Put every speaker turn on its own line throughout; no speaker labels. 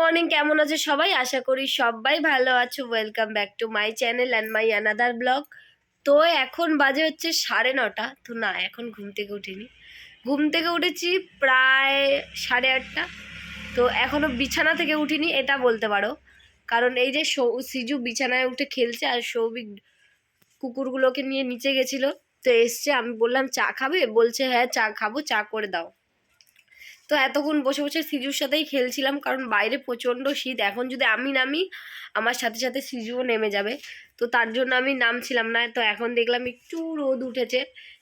Morning কেমন আছে সবাই? আশা করি সবাই ভালো আছো। Welcome back to my channel and my another blog তো এখন বাজে হচ্ছে সাড়ে নটা। তো না, এখন ঘুম থেকে উঠিনি। ঘুম থেকে উঠেছি প্রায় সাড়ে আটটা। তো এখনও বিছানা থেকে উঠিনি, এটা বলতে পারো। কারণ এই যে সৌ, সিজু বিছানায় উঠে খেলছে আর সৌভিক কুকুরগুলোকে নিয়ে নিচে গেছিল। তো এসছে, আমি বললাম, চা খাবে? বলছে হ্যাঁ চা খাব, চা করে দাও। তো এতক্ষণ বসে বসে সিজুর সাথেই খেলছিলাম, কারণ বাইরে প্রচণ্ড শীত। এখন যদি আমি নামি, আমার সাথে সাথে সিজুও নেমে যাবে। তো তার জন্য আমি নামছিলাম না, তো এখন দেখলাম একটু রোদ উঠেছে।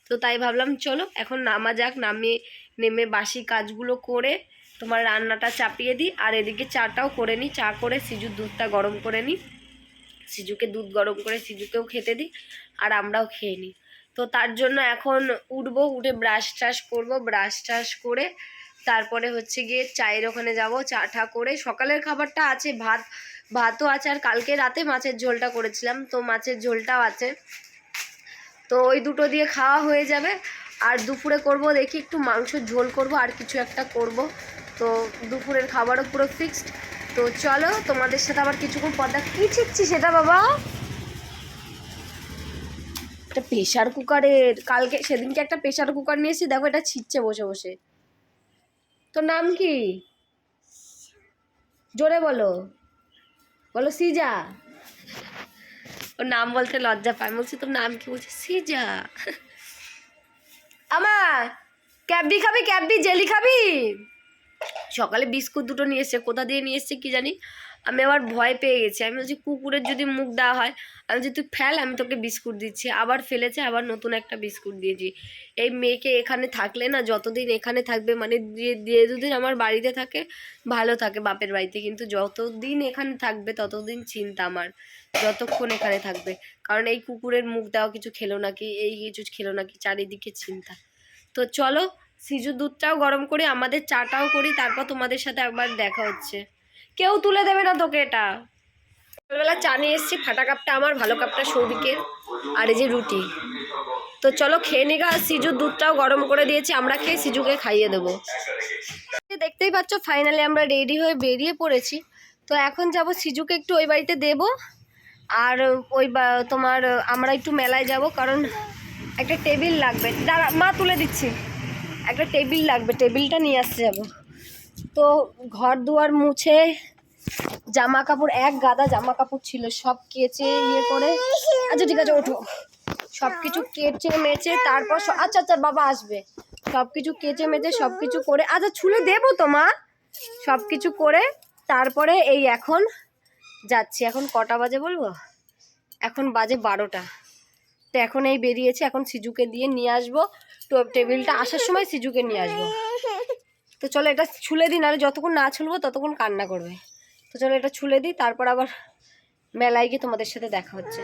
তো তাই ভাবলাম, চলো এখন নামা যাক, নামিয়ে নেমে বাসি কাজগুলো করে তোমার রান্নাটা চাপিয়ে দিই, আর এদিকে চাটাও করে নিই। চা করে সিজুর দুধটা গরম করে নিই। সিজুকে দুধ গরম করে সিজুকেও খেতে দিই, আর আমরাও খেয়ে নিই। তো তার জন্য এখন উঠবো, উঠে ব্রাশ ট্রাশ করব ব্রাশ ট্রাশ করে তারপরে হচ্ছে গিয়ে চায়ের ওখানে যাব, চা ঠা করে। সকালের খাবারটা আছে, ভাত, ভাতও আছে, আর কালকে রাতে মাছের ঝোলটা করেছিলাম, তো মাছের ঝোলটাও আছে। তো ওই দুটো দিয়ে খাওয়া হয়ে যাবে, আর দুপুরে করব, দেখি একটু মাংসের ঝোল করব, আর কিছু একটা করব। তো দুপুরের খাবারও পুরো ফিক্সড তো চলো তোমাদের সাথে আবার কিছুক্ষণ পর্দা কী ছিচ্ছি সেটা বাবা? একটা প্রেশার কুকারের কালকে সেদিনকে একটা প্রেশার কুকার নিয়েছি দেখো এটা ছিচ্ছে বসে বসে। তোর নাম কি? জোরে বলো। বলো সিজা। ওর নাম বলতে লজ্জা পায় বলছি তোর নাম কি? বলছে সিজা। আমার ক্যাববি খাবি ক্যাববি জেলি খাবি? সকালে বিস্কুট দুটো নিয়ে এসছে, কোথা দিয়ে নিয়ে এসছে কি জানি? আমি আবার ভয় পেয়ে গেছি। আমি বলছি, কুকুরের যদি মুখ দেওয়া হয়, আমি যদি তুই ফেল, আমি তোকে বিস্কুট দিচ্ছি। আবার ফেলেছে, আবার নতুন একটা বিস্কুট দিয়েছি। এই মেয়েকে এখানে থাকলে না, যতদিন এখানে থাকবে মানে দিয়ে দুদিন আমার বাড়িতে থাকে, ভালো থাকে বাপের বাড়িতে। কিন্তু যতদিন এখানে থাকবে, ততদিন চিন্তা আমার, যতক্ষণ এখানে থাকবে। কারণ এই কুকুরের মুখ দেওয়া কিছু খেলো নাকি, এই কিছু খেলো নাকি, চারিদিকে চিন্তা। তো চলো সিজু দুধটাও গরম করি, আমাদের চাটাও করি, তারপর তোমাদের সাথে একবার দেখা হচ্ছে। কেউ তুলে দেবে না তোকে এটা। সকালবেলা চা নিয়ে এসেছি, ফাটা কাপটা আমার, ভালো কাপটা সৌভিকের, আর এই যে রুটি। তো চলো খেয়ে নিগা আর সিজুর দুধটাও গরম করে দিয়েছি, আমরা খেয়ে সিজুকে খাইয়ে দেবো। দেখতেই পাচ্ছ ফাইনালি আমরা রেডি হয়ে বেরিয়ে পড়েছি। তো এখন যাব সিজুকে একটু ওই বাড়িতে দেব, আর ওই তোমার আমরা একটু মেলায় যাব, কারণ একটা টেবিল লাগবে। দাঁড়া, মা তুলে দিচ্ছি। একটা টেবিল লাগবে, টেবিলটা নিয়ে আসতে যাব। তো ঘর দুয়ার মুছে জামা কাপড় এক গাদা জামা কাপড় ছিল, সব কেচে ইয়ে করে আচ্ছা ঠিক আছে, ওঠো। সব কিছু কেচে মেচে তারপর আচ্ছা আচ্ছা বাবা আসবে। সব কিছু কেচে মেচে সব কিছু করে আচ্ছা ছুলে দেবো তো, মা? সব কিছু করে তারপরে এই এখন যাচ্ছি। এখন কটা বাজে বলব? এখন বাজে বারোটা। তো এখন এই বেরিয়েছি, এখন সিজুকে দিয়ে নিয়ে আসব। টেবিলটা আসার সময় সিজুকে নিয়ে আসব। তো চলো এটা ছুলে দিই, নাহলে যতক্ষণ না ছুলবো ততক্ষণ কান্না করবে। তো চলো এটা ছুলে দিই, তারপর আবার মেলায় গিয়ে তোমাদের সাথে দেখা হচ্ছে।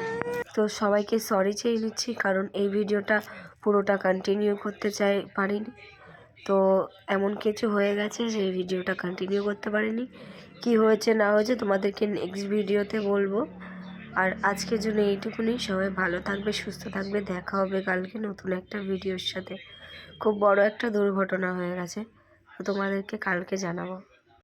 তো সবাইকে সরি চেয়ে নিচ্ছি, কারণ এই ভিডিওটা পুরোটা কন্টিনিউ করতে চাই পারিনি। তো এমন কিছু হয়ে গেছে যে ভিডিওটা কন্টিনিউ করতে পারিনি। কি হয়েছে না হয়েছে তোমাদেরকে নেক্সট ভিডিওতে বলব। আর আজকের জন্য এইটুকুনি। সবাই ভালো থাকবে, সুস্থ থাকবে। দেখা হবে কালকে নতুন একটা ভিডিওর সাথে। খুব বড় একটা দুর্ঘটনা হয়ে গেছে। তো তোমাদেরকে কালকে জানাব।